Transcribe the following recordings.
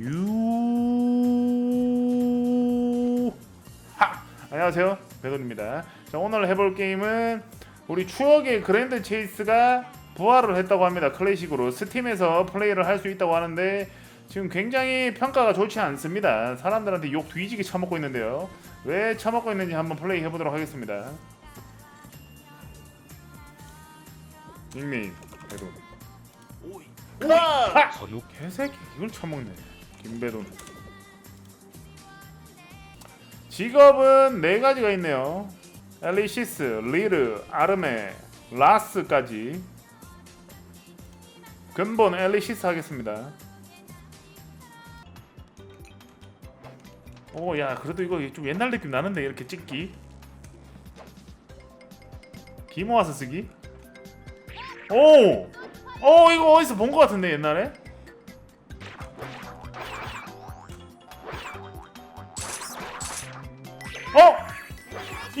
유. 하! 안녕하세요. 배돈입니다. 자, 오늘 해볼 게임은 우리 추억의 그랜드 체이스가 부활을 했다고 합니다. 클래식으로 스팀에서 플레이를 할 수 있다고 하는데 지금 굉장히 평가가 좋지 않습니다. 사람들한테 욕 뒤지게 처먹고 있는데요. 왜 처먹고 있는지 한번 플레이 해보도록 하겠습니다. 닉네임 배돈. 하! 건욱 개새끼 이걸 처먹네 김배돈. 직업은 네 가지가 있네요. 엘리시스, 리르, 아르메, 라스까지. 근본 엘리시스 하겠습니다. 오 야 그래도 이거 좀 옛날 느낌 나는데 이렇게 찍기. 기모 와서 쓰기? 오! 어 이거 어디서 본 것 같은데 옛날에?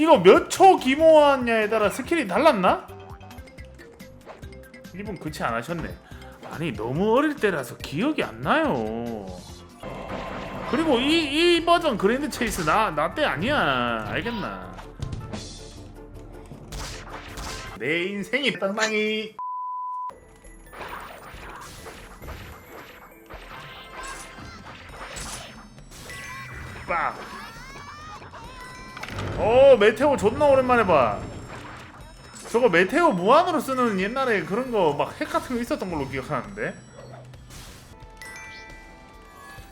이거 몇 초 기모았냐에 따라 스킬이 달랐나? 이분 그치 안 하셨네. 아니 너무 어릴 때라서 기억이 안 나요. 그리고 이, 이 버전 그랜드 체이스 나 나 때 아니야. 알겠나? 내 인생이 땅땅이. 빡. 오 메테오 존나 오랜만에 봐. 저거 메테오 무한으로 쓰는 옛날에 그런 거 막 핵 같은 거 있었던 걸로 기억하는데.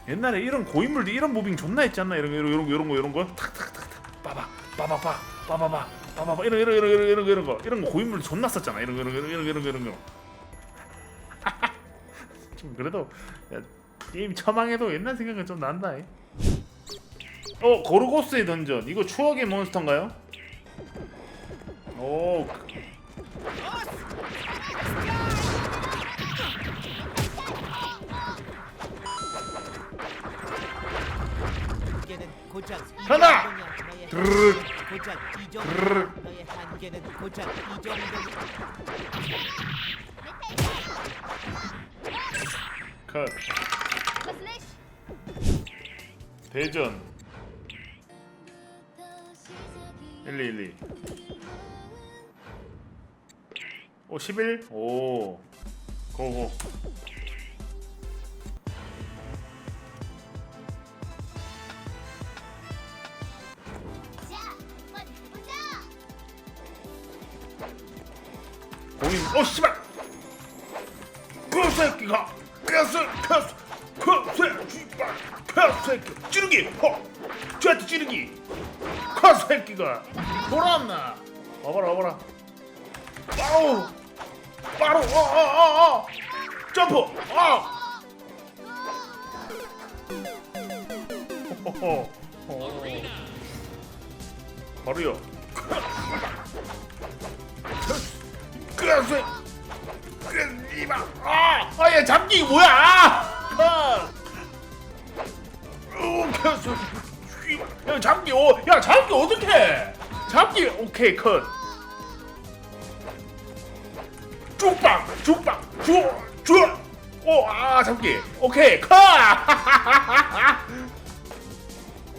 옛날에 이런 고인물들 이런 무빙 존나 했지 않나 이런 거 이런 거 이런 거 이런 거 탁탁탁탁 빠바 빠바바 빠바바 빠바바 이런 이런 이런 이런 이런 거 이런 거 이런 거 고인물들 존나 썼잖아 이런 거 이런 거 이런 거 이런 거 이런 거 좀 그래도 야, 게임 처망해도 옛날 생각은 좀 난다. 이. 어 고르고스의 던전 이거 추억의 몬스터인가요? 오 하나! 드르륵. 드르륵. 컷 대전 1212 오 11? 오 고고 공인 오 씨발 그 새끼가 그 새끼 그 새끼 그 새끼 찌르기 허 쟤한테 찌르기. 그 새끼가. 돌아왔나? 와봐라 와봐라. 바로 바로 어어어어. 점프. 어. 호호호. 어. 바로요. 그래서 그 이마. 아아야 잡기 뭐야? 아. 어, 그래서 씨발. 야 잡기 오야 잡기 어떻게 잡기 오케이 컷. 쭉빵 쭉빵 쭉쭉오아 잡기. 오케이 컷.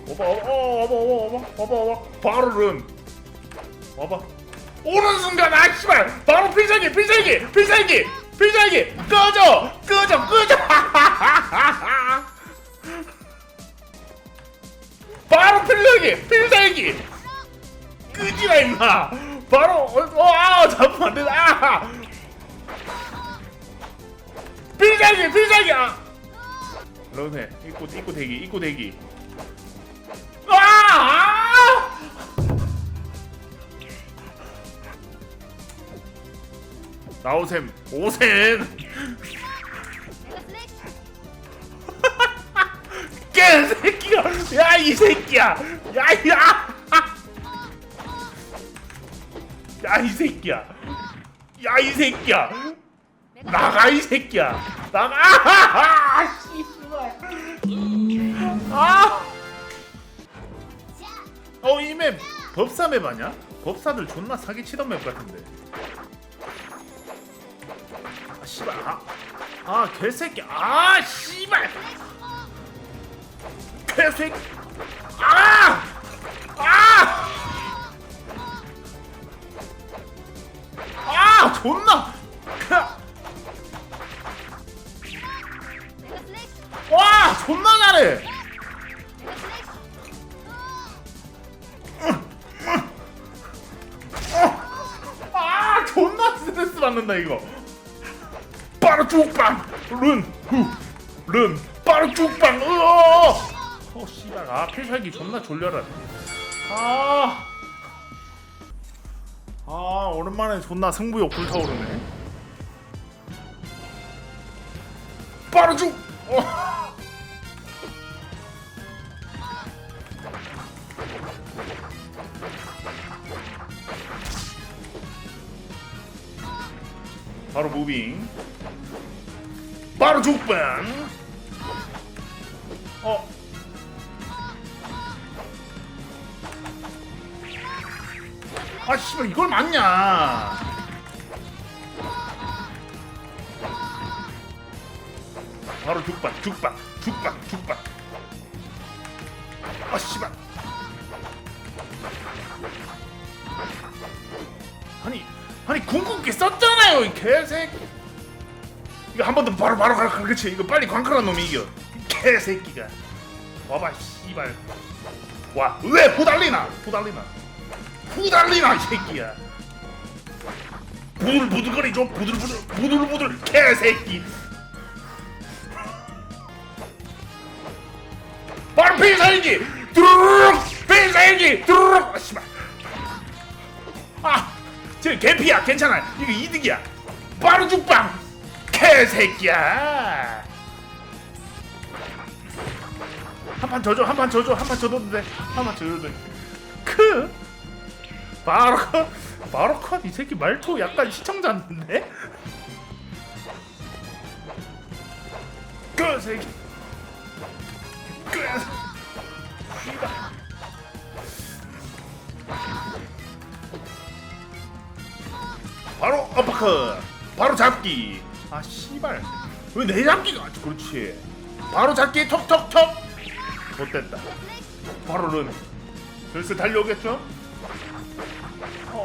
오빠 오빠 어, 오빠 오빠 오빠 오빠 오빠 바로름 와봐. 오는 순간 아 씨발. 바로 필살기 필살기 필살기 필살기. 꺼져 꺼져 꺼져 바로 필살기 필살기 끄지라 임마. 바로 어아 잡으면 안 된다 아. 필살기 필살기 아. 러네. 입고 입고 대기 입고 대기. 아! 아! 나오셈 오셈. 개새끼 야 야이 새끼야 야 야 야 이 새끼야 야 이 새끼야 나가 이 새끼야 나가 아 씨발 아 어, 이 맵 법사 맵 아냐? 법사들 존나 사기치던 맵 같은데. 아, 씨발. 아, 아 개새끼. 아, 씨발. 개새끼. 아! 아! 아! 존나! 와! 존나 잘해. 아! 존나 스트레스 받는다 이거. 빠르 쭉빵. 룬 후 룬 빠르 쭉빵. 으어 어 씨발. 아 필살기 존나 졸려라. 아. 아 오랜만에 존나 승부욕 불타오르네. 빠르쭉 어. 바로 무빙. 바로 죽방. 어 아, 씨발, 이걸 맞냐? 바로 죽박, 죽박, 죽박, 죽박. 아, 씨발. 아니, 아니, 궁극기 썼잖아요, 이 개새끼. 이거 한 번 더 바로 바로 가, 가, 그치? 이거 빨리 광클한 놈이 이겨. 이 개새끼가. 와봐, 씨발. 와, 왜 후달리나? 후달리나? 후달리나 이 새끼야. 부들부들거리죠 부들부들 부들부들 개새끼. 바로 필살기 두루룩 필살기 두루룩 아 씨발. 아저 개피야 괜찮아. 이거 이득이야. 바로 죽방 개새끼야. 한 판 져줘 한 판 져줘 한 판 져도 돼 한 판 져도 돼크 바로 컷? 바로 컷 이 새끼 말투 약간 시청자인데? 그 새끼. 그. 바로 어퍼컷. 바로 잡기. 아 씨발. 왜 내 잡기가 그렇지? 바로 잡기 톡톡톡. 못됐다. 바로 른 슬슬 달려오겠죠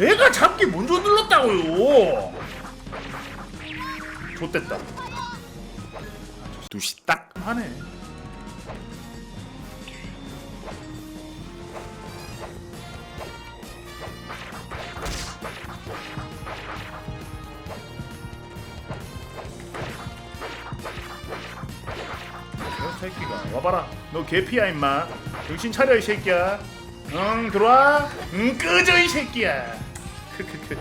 내가 잡기 먼저 눌렀다고요. 좋됐다. 두시 딱 하네. 너 새끼가 와봐라. 너 개피야 임마. 정신 차려 이 새끼야. 응 들어와. 응 끄져 이 새끼야 크크크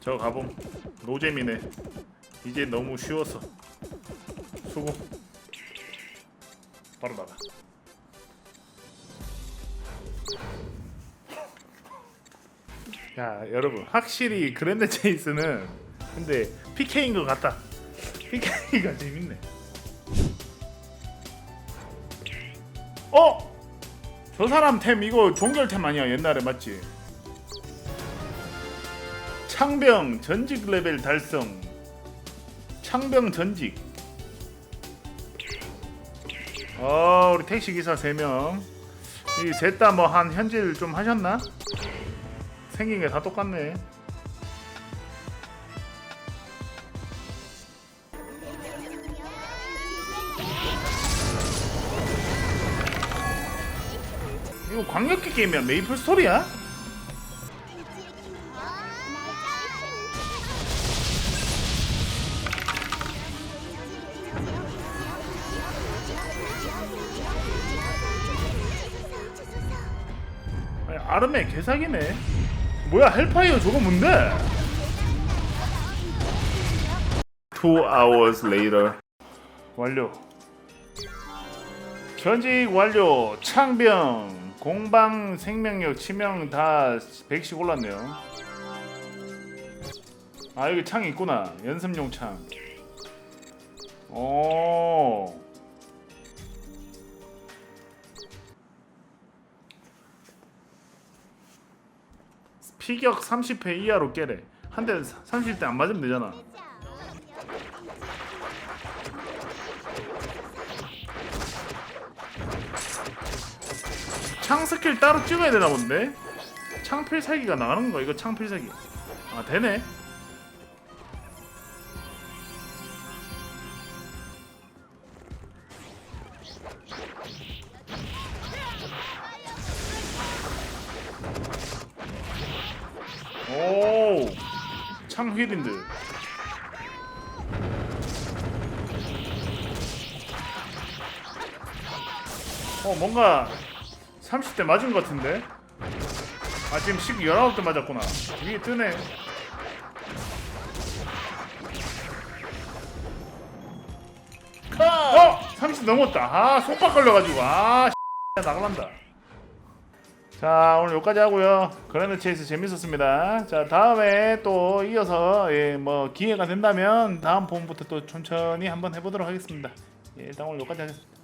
저 가봄 노잼이네. 이제 너무 쉬웠어 수고. 바로 나가. 야 여러분. 확실히 그랜드 체이스는 근데 PK인 것 같다. PK가 재밌네 어? 저 사람 템 이거 종결템 아니야 옛날에 맞지? 창병 전직 레벨 달성 창병 전직 어 우리 택시기사 3명 이 셋 다 뭐 한 현질 좀 하셨나? 생긴 게 다 똑같네 이거 광역기 게임이야. 메이플 스토리야? 아르메 개사기네. 뭐야 헬파이어 저거 뭔데? 2 hours later. 완료. 전직 완료. 창병 공방 생명력 치명 다 100씩 올랐네요 아 여기 창 있구나 연습용 창 오. 피격 30회 이하로 깨래. 한 대 30대 안 맞으면 되잖아. 창 스킬 따로 찍어야 되나 본데? 창 필살기가 나가는 거 이거 창 필살기. 아 되네. 오, 창 휘린드. 어, 뭔가 30대 맞은 것 같은데? 아, 지금 19대 맞았구나. 위에 뜨네. 어! 30 넘었다. 아, 속박 걸려가지고. 아, 나갈란다. 자 오늘 여기까지 하고요 그랜드 체이스 재밌었습니다 자 다음에 또 이어서 예, 뭐 기회가 된다면 다음 봄부터 또 천천히 한번 해보도록 하겠습니다 예, 일단 오늘 여기까지 하겠습니다